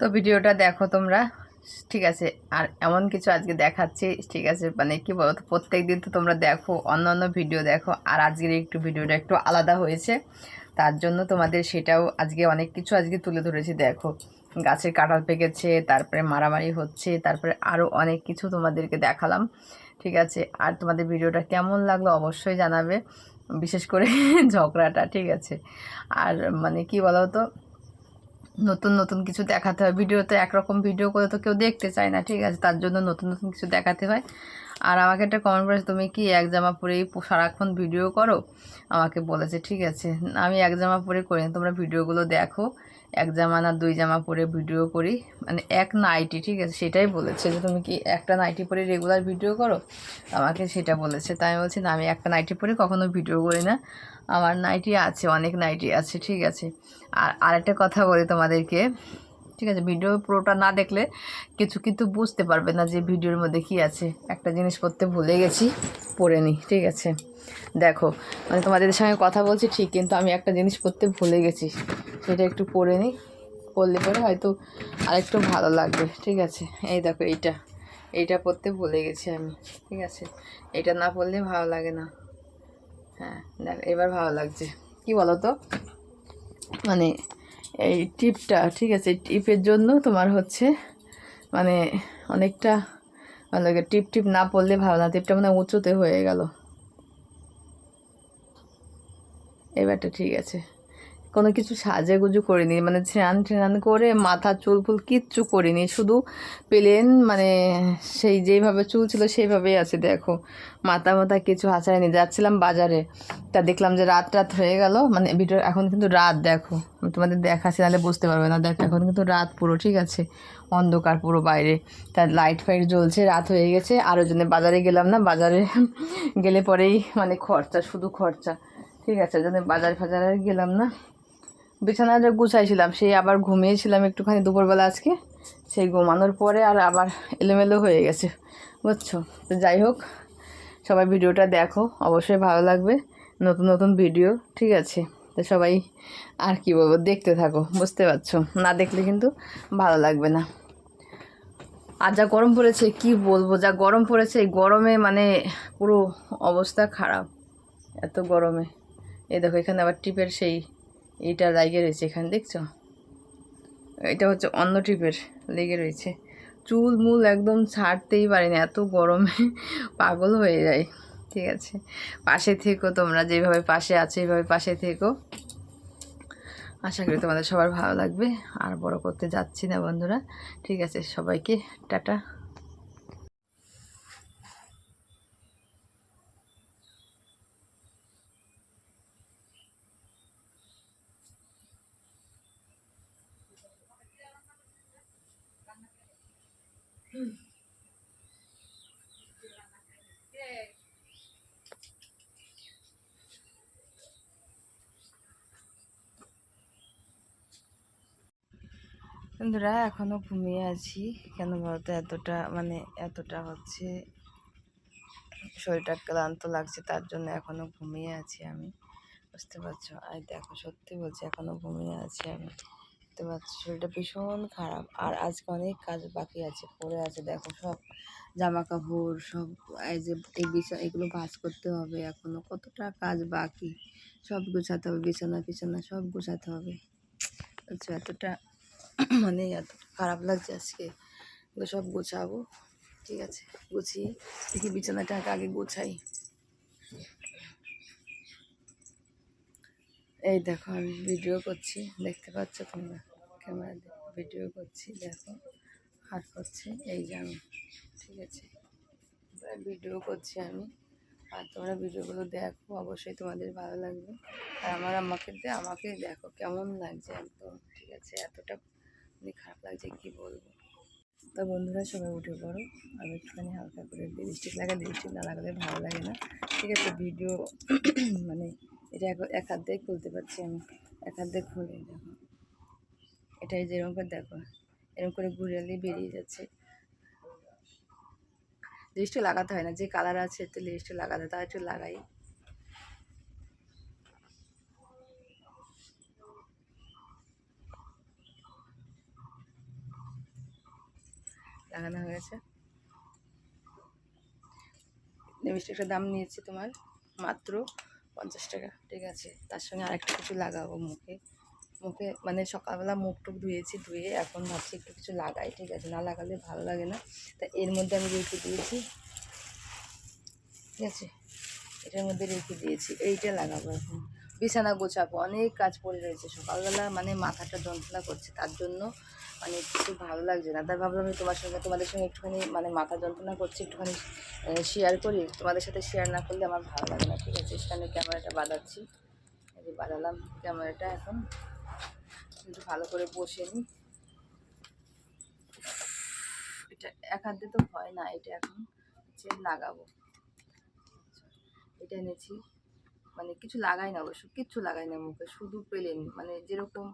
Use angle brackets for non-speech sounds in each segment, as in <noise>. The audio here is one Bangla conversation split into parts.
তো ভিডিওটা দেখো তোমরা। ঠিক আছে, আর এমন কিছু আজকে দেখাচ্ছি, ঠিক আছে? মানে কি বলো প্রত্যেক দিন তো তোমরা দেখো অন্য অন্য ভিডিও দেখো, আর আজকের একটু ভিডিওটা একটু আলাদা হয়েছে। তার জন্য তোমাদের সেটাও আজকে অনেক কিছু আজকে তুলে ধরেছি, দেখো। গাছের কাঁঠাল পেকেছে, তারপরে মারামারি হচ্ছে, তারপরে আরও অনেক কিছু তোমাদেরকে দেখালাম, ঠিক আছে? আর তোমাদের ভিডিওটা কেমন লাগল অবশ্যই জানাবে, বিশেষ করে <laughs> ঝগড়াটা, ঠিক আছে? আর মানে কি বলো তো নতুন নতুন কিছু দেখাতে হয়। ভিডিওতে একরকম ভিডিও করে তো কেউ দেখতে চায় না, ঠিক আছে? তার জন্য নতুন নতুন কিছু দেখাতে হয়। আর আমাকে একটা কমেন্ট করেছে, তুমি কি এক জামা পরেই সারাক্ষণ ভিডিও করো? আমাকে বলেছে, ঠিক আছে, আমি এক জামা পরে করি না, তোমরা ভিডিওগুলো দেখো। এক জামা না দুই জামা পরে ভিডিও করি। মানে এক নাইটি, ঠিক আছে? সেটাই বলেছে যে, তুমি কি একটা নাইটি পরে রেগুলার ভিডিও করো? আমাকে সেটা বলেছে। তাই আমি বলছি, না, আমি একটা নাইটি পরে কখনো ভিডিও করি না। আমার নাইটি আছে, অনেক নাইটি আছে, ঠিক আছে। আর আরেকটা কথা বলি তোমাদেরকে, ঠিক আছে ভিডিও পুরোটা না দেখলে কিছু কিন্তু বুঝতে পারবে না যে ভিডিওর মধ্যে কি আছে। একটা জিনিস পড়তে ভুলে গেছি, পড়ে নি, ঠিক আছে। দেখো মানে তোমাদের সঙ্গে কথা বলছি ঠিক, কিন্তু আমি একটা জিনিস পড়তে ভুলে গেছি, সেটা একটু পড়ে নিই পড়লে পরে হয়তো আরেকটু ভালো লাগবে, ঠিক আছে। এই দেখো, এইটা এইটা পড়তে ভুলে গেছি আমি, ঠিক আছে। এটা না পড়লে ভালো লাগে না। হ্যাঁ দেখ, এবার ভালো লাগছে। কি বলো তো মানে এই টিপটা, ঠিক আছে টিপের জন্য তোমার হচ্ছে মানে অনেকটা মানে টিপ টিপ না পড়লে ভালো না। টিপটা মানে উঁচুতে হয়ে গেল। এবারটা ঠিক আছে। কোনো কিছু সাজে গুজু করিনি মানে স্নান ট্রান করে মাথা, চুল ফুল কিচ্ছু করিনি, শুধু প্লেন মানে সেই যেইভাবে চুল ছিল সেইভাবেই আছে, দেখো। মাথা মাথা কিছু হাসায়নি যাচ্ছিলাম বাজারে। তা দেখলাম যে রাত রাত হয়ে গেল মানে ভিডিও এখন কিন্তু রাত, দেখো। তোমাদের দেখাচ্ছি, নাহলে বুঝতে পারবে না। দেখো, এখন কিন্তু রাত পুরো, ঠিক আছে? অন্ধকার পুরো বাইরে। তার লাইট ফাইট জ্বলছে, রাত হয়ে গেছে, আর ওই বাজারে গেলাম না। বাজারে গেলে পরেই মানে খরচা, শুধু খরচা। ঠিক আছে, ওই জন্য বাজার ফাজারে আর গেলাম না। বিছানাটা গুছাইছিলাম, সেই আবার ঘুমিয়েছিলাম একটুখানি দুপুরবেলা আজকে। সেই ঘুমানোর পরে আর আবার এলোমেলো হয়ে গেছে, বুঝছ? তো যাই হোক, সবাই ভিডিওটা দেখো, অবশ্যই ভালো লাগবে। নতুন নতুন ভিডিও, ঠিক আছে? তো সবাই আর কি বলব, দেখতে থাকো, বুঝতে পারছ? না দেখলে কিন্তু ভালো লাগবে না। আর যা গরম পড়েছে, কি বলব? যা গরম পড়েছে, এই গরমে মানে পুরো অবস্থা খারাপ, এত গরমে। এই দেখো, এখানে আবার টিপের সেই এইটা লাগিয়ে রয়েছে এখানে, দেখছ? এটা হচ্ছে অন্য টিপের লেগে রয়েছে। চুল মূল একদম ছাড়তেই পারি না এত গরমে পাগল হয়ে যায়। ঠিক আছে, পাশে থেকো তোমরা, যেভাবে পাশে আছো এইভাবে পাশে থেকো। আশা করি তোমাদের সবার ভালো লাগবে, আর বড় করতে যাচ্ছি না বন্ধুরা। ঠিক আছে, সবাইকে টাটা। বন্ধুরা এখনও ঘুমিয়ে আছি। কেন বলতো, এতটা মানে এতটা হচ্ছে শরীরটা ক্লান্ত লাগছে, তার জন্য এখনও ঘুমিয়ে আছি আমি। বুঝতে পারছ? আর দেখো, সত্যি বলছি এখনও ঘুমিয়ে আছি আমি। বুঝতে পারছ শরীরটা ভীষণ খারাপ। আর আজকে অনেক কাজ বাকি আছে, পড়ে আছে, দেখো সব জামা কাপড় সব এই যে এই বিছানা, এগুলো ভাঁজ করতে হবে এখনও কতটা কাজ বাকি, সব গোছাতে হবে, বিছানা বিছানা সব গোছাতে হবে। বুঝছ এতটা মানে এত খারাপ লাগছে আজকে। সব গোছাবো, ঠিক আছে? গুছিয়ে, দেখি বিছানাটা আগে গোছাই। এই দেখো, আমি ভিডিও করছি। দেখতে পাচ্ছ তোমরা? ক্যামেরা ভিডিও করছি, দেখো। হাত করছে, এই যে আমি, ঠিক আছে? ভিডিও করছি আমি। আর তোমরা ভিডিওগুলো দেখো, অবশ্যই তোমাদের ভালো লাগবে। আর আমার আমাকে আমাকে দেখো কেমন লাগছে একদম, ঠিক আছে? এতটা মানে খারাপ লাগছে, কি বলব? তো বন্ধুরা, সবাই উঠে পড়ো। আমি একটুখানি হালকা করে লিপস্টিক লাগাই লিপস্টিক না লাগালে ভালো লাগে না। ঠিক আছে ভিডিও মানে এটা এক হাত দিয়ে খুলতে পারছি আমি। এক হাত দিয়ে খুলে দেখো। এটাই যেরকম করে দেখো, এরকম করে ঘুরালে বেরিয়ে যাচ্ছে। লিপস্টিক লাগাতে হয় না, যে কালার আছে তো লিপস্টিক লাগাতে তাও একটু লাগাই। লাগানো হয়ে গেছে। লিপস্টিকটার দাম নিয়েছি তোমার, মাত্র পঞ্চাশ টাকা, ঠিক আছে? তার সঙ্গে আরেকটা কিছু লাগাবো মুখে। মুখে মানে সকালবেলা মুখ টুক ধুয়েছি, ধুয়ে এখন ভাবছি একটু কিছু লাগাই, ঠিক আছে? না লাগালে ভালো লাগে না। তা এর মধ্যে আমি রেখে দিয়েছি, ঠিক আছে? এটার মধ্যে রেখে দিয়েছি, এইটা লাগাবো এখন। বিছানা গোছাবো, অনেক কাজ পড়ে রয়েছে সকালবেলা মানে মাথাটা যন্ত্রণা করছে, তার জন্য মানে কিছু ভালো লাগছে না। তাই ভাবলাম তোমার সঙ্গে, তোমাদের সঙ্গে একটুখানি মানে মাথা যন্ত্রণা করছি, একটুখানি শেয়ার করি। তোমাদের সাথে শেয়ার না করলে আমার ভালো লাগে না, ঠিক আছে? সেখানে ক্যামেরাটা বাঁধাচ্ছি। বাঁধালাম ক্যামেরাটা এখন। একটু ভালো করে বসে নিই এটা এক হাত তো হয় না, এটা এখন হচ্ছে লাগাবো। এটা এনেছি। মানে কিছু লাগাই না অবশ্য, কিচ্ছু লাগাই না মুখে, শুধু পেলেন মানে যেরকম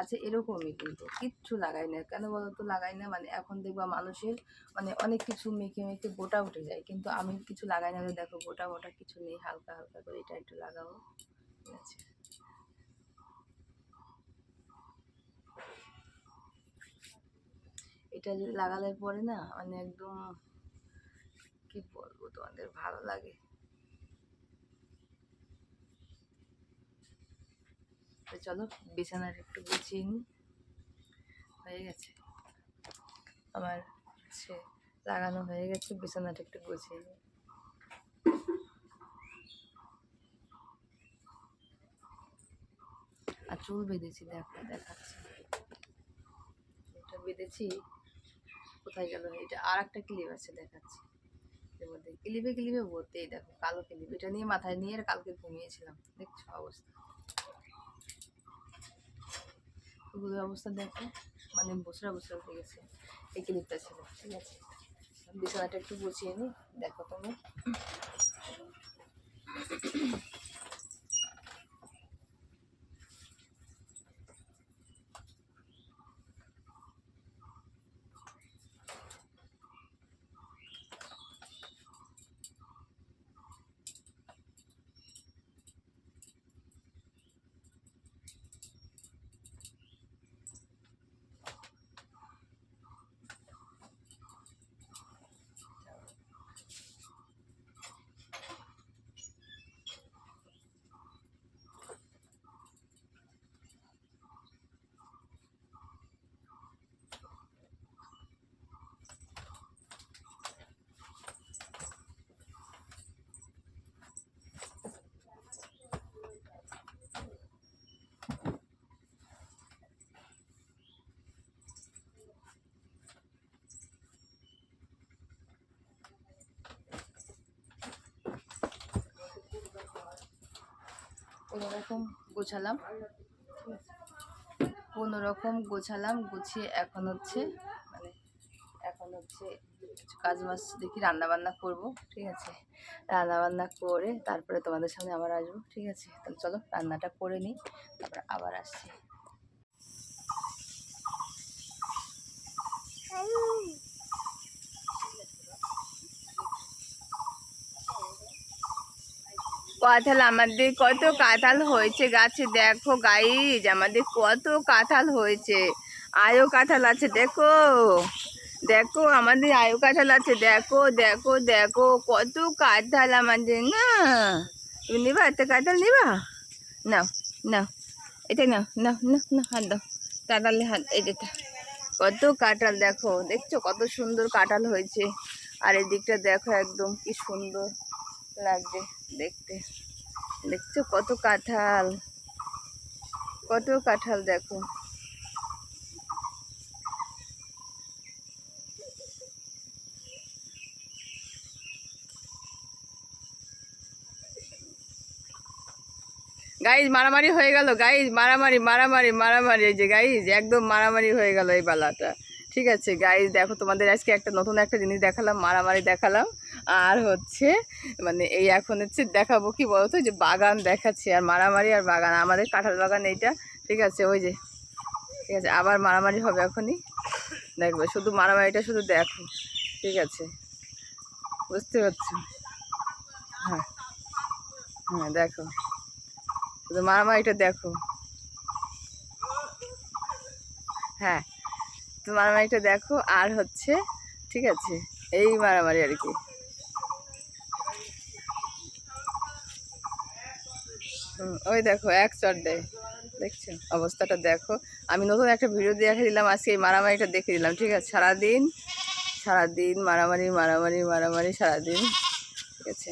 আছে এরকমই কিন্তু, কিচ্ছু লাগাই না। কেন বলো তো লাগাই না? মানে এখন দেখবা মানুষের মানে অনেক কিছু মেখে মেখে গোটা উঠে যায়, কিন্তু আমি কিছু লাগাই না দেখো গোটা গোটা কিছু নেই, হালকা হালকা করে এটা একটু লাগাবো ঠিক আছে এটা যদি লাগালে পরে না মানে একদম, কি বলব তোমাদের, ভালো লাগে। তো চলো, বিছানাটা একটু গুছিয়ে নিই। হয়ে গেছে। আমার সে লাগানো হয়ে গেছে, বিছানাটা একটু গুছিয়ে নিই। আর চুল বেঁধেছি, দেখো, দেখাচ্ছি। এটা বেঁধেছি, কোথায় গেল এটা আর একটা ক্লিপ আছে, দেখাচ্ছি। এর মধ্যে ক্লিপে ক্লিপে ভর্তি দেখো, কালো ক্লিপ। এটা নিয়ে মাথায় নিয়ে আর কালকে ঘুমিয়েছিলাম, দেখছ অবস্থা। চুলের অবস্থা দেখো। মানে বসরা বসরা হয়ে গেছে। এই ক্লিপটা ছিল ঠিক আছে? বিছানাটা একটু গুছিয়ে নিই দেখো তুমি। কোনো রকম গোছালাম। কোনো রকম গোছালাম, গুছিয়ে এখন হচ্ছে মানে এখন হচ্ছে কিছু কাজ মাছ দেখি রান্নাবান্না করব, ঠিক আছে? রান্নাবান্না করে তারপরে তোমাদের সামনে আবার আসব, ঠিক আছে? তাহলে চলো রান্নাটা করে নিই, তারপর আবার আসছি। কাঁঠাল আমাদের কত কাঁঠাল হয়েছে গাছে। দেখো গাইজ আমাদের কত কাঁঠাল হয়েছে। আয়ো কাঁঠাল আছে, দেখো। দেখো, আমাদের আয়ো কাঁঠাল আছে। দেখো দেখো দেখো, কত কাঁঠাল আমাদের। না, তুমি নিবা এত কাঁঠাল নিবা? নাও নাও, এটা নাও নাও নাও না হাত দাও। কাঁঠালে, হাত, এই যেটা কত কাঁঠাল, দেখো, দেখছ কত সুন্দর কাঁঠাল হয়েছে। আর এই দিকটা দেখো একদম কি সুন্দর লাগছে। দেখতে। দেখছ কত কাঁঠাল? কত কাঁঠাল দেখো। গাইজ মারামারি হয়ে গেল। গাইজ মারামারি মারামারি মারামারি। এই যে গাইজ একদম মারামারি হয়ে গেল এই বেলাটা। ঠিক আছে গাইজ দেখো তোমাদের আজকে একটা নতুন একটা জিনিস দেখালাম, মারামারি দেখালাম। আর হচ্ছে মানে এই এখন হচ্ছে দেখাবো কি বলতো? যে বাগান দেখাচ্ছে, আর মারামারি আর বাগান, আমাদের কাঁঠাল বাগান এইটা, ঠিক আছে? ওই যে, ঠিক আছে? আবার মারামারি হবে এখনই। দেখবে, শুধু মারামারিটা শুধু দেখো, ঠিক আছে? বুঝতে পারছ? হ্যাঁ হ্যাঁ দেখো। শুধু মারামারিটা দেখো। হ্যাঁ তো মারামারিটা দেখো, আর হচ্ছে, ঠিক আছে? এই মারামারি আর কি। ওই দেখো, এক চট দেয়। দেখছ? অবস্থাটা দেখো। আমি নতুন একটা ভিডিও দেখে দিলাম আজকে এই মারামারিটা দেখে দিলাম ঠিক আছে? সারাদিন সারাদিন মারামারি মারামারি মারামারি, সারাদিন, ঠিক আছে?